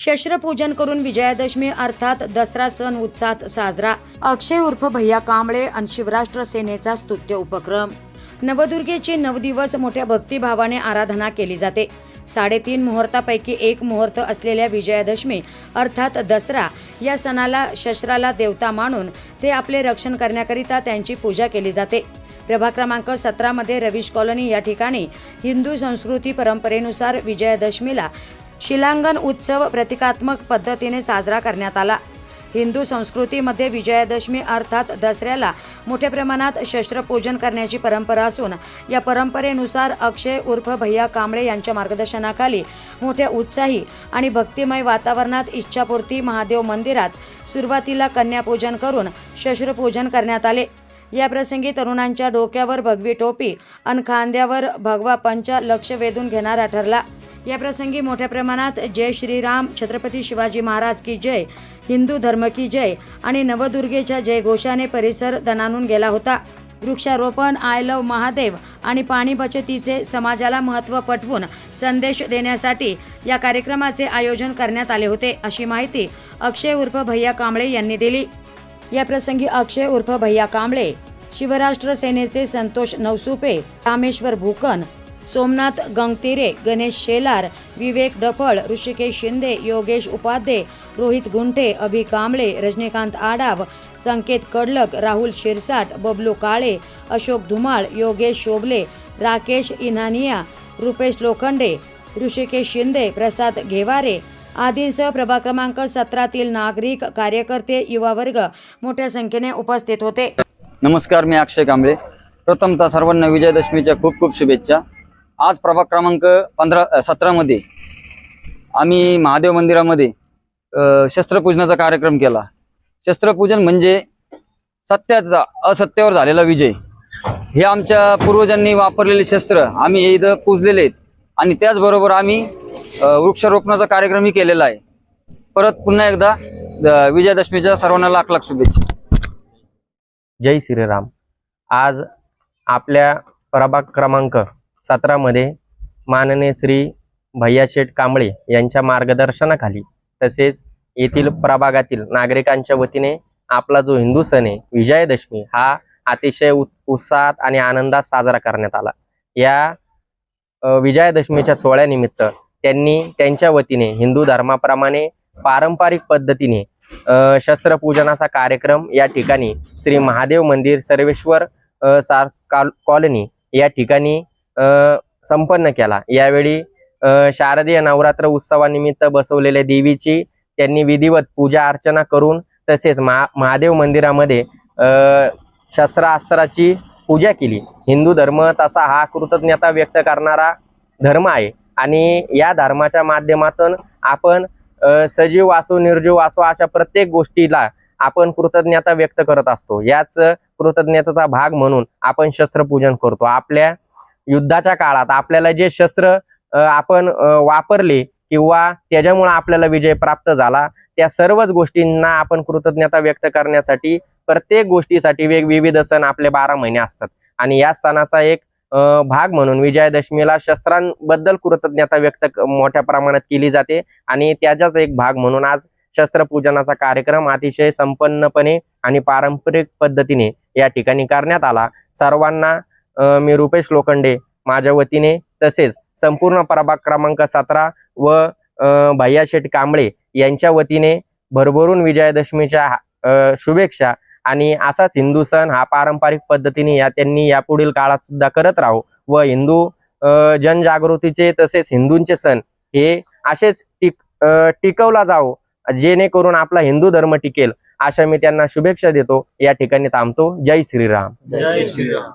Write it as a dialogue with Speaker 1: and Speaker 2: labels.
Speaker 1: शस्त्रपूजन करून विजयादशमी अर्थात दसरा सण उत्साहात साजरा. अक्षय उर्फ भैया कांबळे आणि शिवराष्ट्र सेनेचा स्तुत्य उपक्रम. नवदुर्गेची नऊ दिवस मोठ्या भक्तिभावाने आराधना केली जाते. साडेतीन मुहूर्तापैकी एक मुहूर्त असलेल्या विजयादशमी अर्थात दसरा या सणाला शस्त्राला देवता मानून ते आपले रक्षण करण्याकरिता त्यांची पूजा केली जाते. प्रभाग क्रमांक सतरामध्ये रवीश कॉलनी या ठिकाणी हिंदू संस्कृती परंपरेनुसार विजयादशमीला शिलांगण उत्सव प्रतिकात्मक पद्धतीने साजरा करण्यात आला. हिंदू संस्कृतीमध्ये विजयादशमी अर्थात दसऱ्याला मोठ्या प्रमाणात शस्त्रपूजन करण्याची परंपरा असून या परंपरेनुसार अक्षय उर्फ भैया कांबळे यांच्या मार्गदर्शनाखाली मोठ्या उत्साही आणि भक्तिमय वातावरणात इच्छापूर्ती महादेव मंदिरात सुरुवातीला कन्यापूजन करून शस्त्रपूजन करण्यात आले. या प्रसंगी तरुणांच्या डोक्यावर भगवी टोपी अन खांद्यावर भगवा पंच लक्ष वेधून घेणारा ठरला. या प्रसंगी मोठ्या प्रमाणात जय श्रीराम छत्रपती शिवाजी महाराज की जय हिंदू धर्म की जय आणि नवदुर्गेच्या जयघोषाने परिसर दणानून गेला होता. वृक्षारोपण आय लव महादेव आणि पाणी बचतीचे समाजाला महत्त्व पटवून संदेश देण्यासाठी या कार्यक्रमाचे आयोजन करण्यात आले होते अशी माहिती अक्षय उर्फ भैया कांबळे यांनी दिली. या प्रसंगी अक्षय उर्फ भैया कांबळे शिवराष्ट्र सेनेचे संतोष नवसुपे रामेश्वर भूकन सोमनाथ गंगतिरे गणेश शेलार विवेक डफळ ऋषिकेश शिंदे योगेश उपाध्ये रोहित गुंठे अभि कांबळे रजनीकांत आडाव संकेत कडलक राहुल शिरसाट बबलू काळे अशोक धुमाळ योगेश शोभले राकेश इनानिया रुपेश लोखंडे ऋषिकेश शिंदे प्रसाद घेवारे. आदींसह प्रभाग क्रमांक सतरातील नागरिक कार्यकर्ते युवा वर्ग मोठ्या संख्येने उपस्थित होते.
Speaker 2: नमस्कार मी अक्षय कांबळे. प्रथमतः सर्वांना विजयादशमीच्या खूप खूप शुभेच्छा. आज प्रभाग क्रमांक पंधरा सतरामध्ये आम्ही महादेव मंदिरामध्ये शस्त्रपूजनाचा कार्यक्रम केला. शस्त्रपूजन म्हणजे सत्याचा असत्यावर झालेला विजय. हे आमच्या पूर्वजांनी वापरलेले शस्त्र आम्ही हे इथं पूजलेले आहेत. आणि त्याचबरोबर आम्ही वृक्षारोपणाचा कार्यक्रमही केलेला आहे. परत पुन्हा एकदा विजयादशमीच्या सर्वांना लाख लाख शुभेच्छा.
Speaker 3: जय श्रीराम. आज आपल्या प्रभाग क्रमांक सतरामध्ये माननीय श्री भैयाशेठ कांबळे यांच्या मार्गदर्शनाखाली तसेच येथील प्रभागातील नागरिकांच्या वतीने आपला जो हिंदू सण आहे विजयादशमी हा अतिशय उत् उत्साहात आणि आनंदात साजरा करण्यात आला. या विजयादशमीच्या सोहळ्यानिमित्त त्यांनी त्यांच्या वतीने हिंदू धर्माप्रमाणे पारंपरिक पद्धतीने शस्त्रपूजनाचा कार्यक्रम या ठिकाणी श्री महादेव मंदिर सर्वेश्वर सार्स कॉलनी या ठिकाणी संपन्न केला. यावेळी शारदीय नवरात्र उत्सवानिमित्त बसवलेल्या देवीची त्यांनी विधिवत पूजा अर्चना करून तसेच महा महादेव मंदिरामध्ये शस्त्रास्त्राची पूजा केली. हिंदू धर्म तसा हा कृतज्ञता व्यक्त करणारा धर्म आहे. आणि या धर्माच्या माध्यमातून आपण सजीव असो निर्जीव असो अशा प्रत्येक गोष्टीला आपण कृतज्ञता व्यक्त करत असतो. याच कृतज्ञतेचा भाग म्हणून आपण शस्त्रपूजन करतो. आपल्या युद्धाच्या काळात आपल्याला जे शस्त्र आपण वापरले किंवा त्याच्यामुळे आपल्याला विजय प्राप्त झाला त्या सर्वच गोष्टींना आपण कृतज्ञता व्यक्त करण्यासाठी प्रत्येक गोष्टीसाठी वेग विविध सण आपले बारा महिने असतात. आणि या सणाचा एक भाग म्हणून विजयादशमीला शस्त्रांबद्दल कृतज्ञता व्यक्त मोठ्या प्रमाणात केली जाते. आणि त्याचाच एक भाग म्हणून आज शस्त्रपूजनाचा कार्यक्रम अतिशय संपन्नपणे आणि पारंपरिक पद्धतीने या ठिकाणी करण्यात आला. सर्वांना मी रुपेश लोखंडे. माझ्या वतीने तसेच संपूर्ण प्रभाग क्रमांक सतरा व भैया शेठ कांबळे यांच्या वतीने भरभरून विजयादशमीच्या शुभेच्छा आणि असाच हिंदू सण हा पारंपरिक पद्धतीने या त्यांनी यापुढील काळात सुद्धा करत राहू व हिंदू जनजागृतीचे तसेच हिंदूंचे सण हे असेच टिक टिकवला जावो जेणेकरून आपला हिंदू धर्म टिकेल. अशा मी त्यांना शुभेच्छा देतो. या ठिकाणी थांबतो. जय श्रीराम.
Speaker 4: जय श्रीराम.